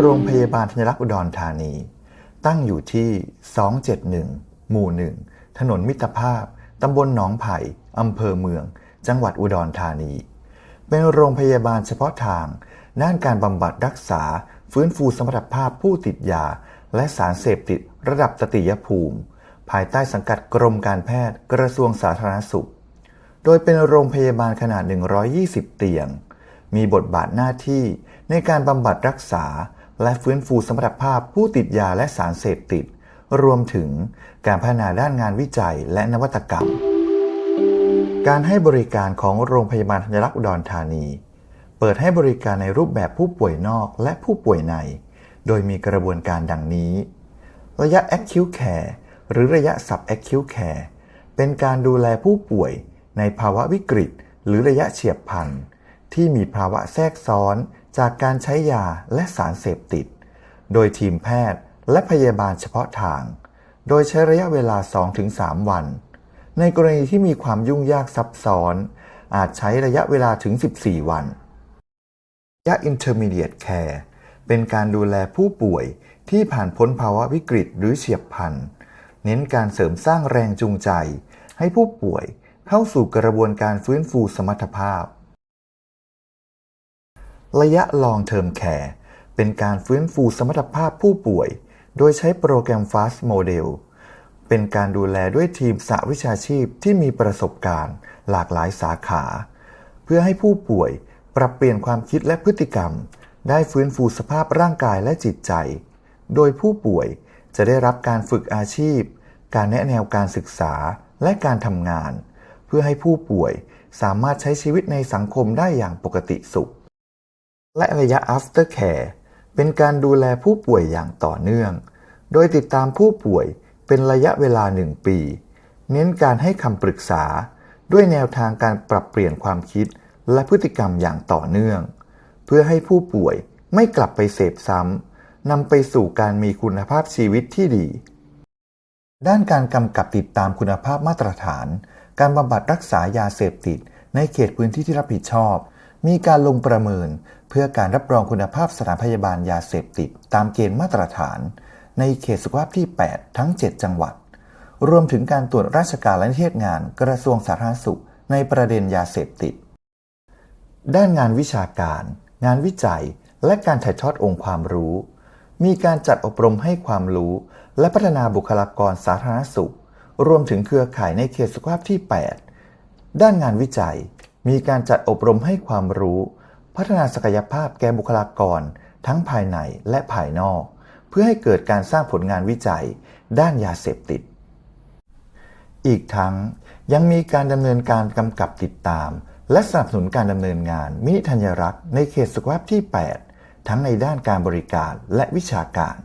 โรงพยาบาลธัญรักษ์อุดรธานี ตั้งอยู่ที่ 271 หมู่ 1 ถนนมิตรภาพ ตำบลหนองไผ่ อำเภอเมือง จังหวัดอุดรธานี เป็นโรงพยาบาลเฉพาะทาง ด้านการบำบัดรักษา ฟื้นฟูสมรรถภาพผู้ติดยา และสารเสพติดระดับตติยภูมิ ภายใต้สังกัดกรมการแพทย์กระทรวงสาธารณสุข โดยเป็นโรงพยาบาลขนาด 120 เตียง มีบทบาทหน้าที่ในการบำบัดรักษา และฟื้นฟูสมรรถภาพผู้ติดยาและสารเสพติด รวมถึงการพัฒนาด้านงานวิจัยและนวัตกรรม การให้บริการของโรงพยาบาลธัญรักษ์อุดรธานี เปิดให้บริการในรูปแบบผู้ป่วยนอกและผู้ป่วยใน โดยมีกระบวนการดังนี้ ระยะ acute care หรือระยะ sub acute care เป็นการดูแลผู้ป่วยในภาวะวิกฤต หรือระยะเฉียบพลัน ที่มีภาวะแทรกซ้อนจากการใช้ยาและสารเสพติด โดยทีมแพทย์และพยาบาลเฉพาะทาง โดยใช้ระยะเวลา 2-3 วัน ในกรณีที่มีความยุ่งยากซับซ้อน อาจใช้ระยะเวลาถึง 14 วันยะ intermediate care เป็นการดูแลผู้ป่วยที่ผ่านพ้นภาวะวิกฤตหรือเฉียบพลัน เน้นการเสริมสร้างแรงจูงใจ ให้ผู้ป่วยเข้าสู่กระบวนการฟื้นฟูสมรรถภาพ ระยะ long term care เป็นการฟื้นฟูสมรรถภาพผู้ป่วย โดยใช้โปรแกรม FAST Model เป็นการดูแลด้วยทีมสหวิชาชีพที่มีประสบการณ์ หลากหลายสาขา เพื่อให้ผู้ป่วยปรับเปลี่ยนความคิดและพฤติกรรม ได้ฟื้นฟูสภาพร่างกายและจิตใจ โดยผู้ป่วยจะได้รับการฝึกอาชีพ การแนะแนวการศึกษาและการทำงาน เพื่อให้ผู้ป่วยสามารถใช้ชีวิตในสังคมได้อย่างปกติสุข และระยะ after care เป็นการดูแลผู้ป่วยอย่างต่อเนื่อง โดยติดตามผู้ป่วยเป็นระยะเวลาหนึ่งปี เน้นการให้คำปรึกษา ด้วยแนวทางการปรับเปลี่ยนความคิดและพฤติกรรมอย่างต่อเนื่อง เพื่อให้ผู้ป่วยไม่กลับไปเสพซ้ำนำไปสู่การมีคุณภาพชีวิตที่ดี ด้านการกำกับติดตามคุณภาพมาตรฐาน การบำบัดรักษายาเสพติดในเขตพื้นที่ที่รับผิดชอบ มีการลงประเมินเพื่อการรับรองคุณภาพสถานพยาบาลยาเสพติด ตามเกณฑ์มาตรฐาน ในเขตสุขภาพที่ 8 ทั้ง 7 จังหวัด รวมถึงการตรวจราชการและนิเทศงานกระทรวงสาธารณสุขในประเด็นยาเสพติด ด้านงานวิชาการ งานวิจัย และการถ่ายทอดองค์ความรู้ มีการจัดอบรมให้ความรู้ และพัฒนาบุคลากรสาธารณสุข รวมถึงเครือข่ายในเขตสุขภาพที่ 8 ด้านงานวิจัย มีการจัดอบรมให้ความรู้ พัฒนาศักยภาพแก่บุคลากร ทั้งภายในและภายนอก เพื่อให้เกิดการสร้างผลงานวิจัย ด้านยาเสพติด อีกทั้งยังมีการดำเนินการกำกับติดตาม และสนับสนุนการดำเนินงานมินิธัญรักษ์ในเขตสุขภาพที่ 8 ทั้งในด้านการบริการและวิชาการ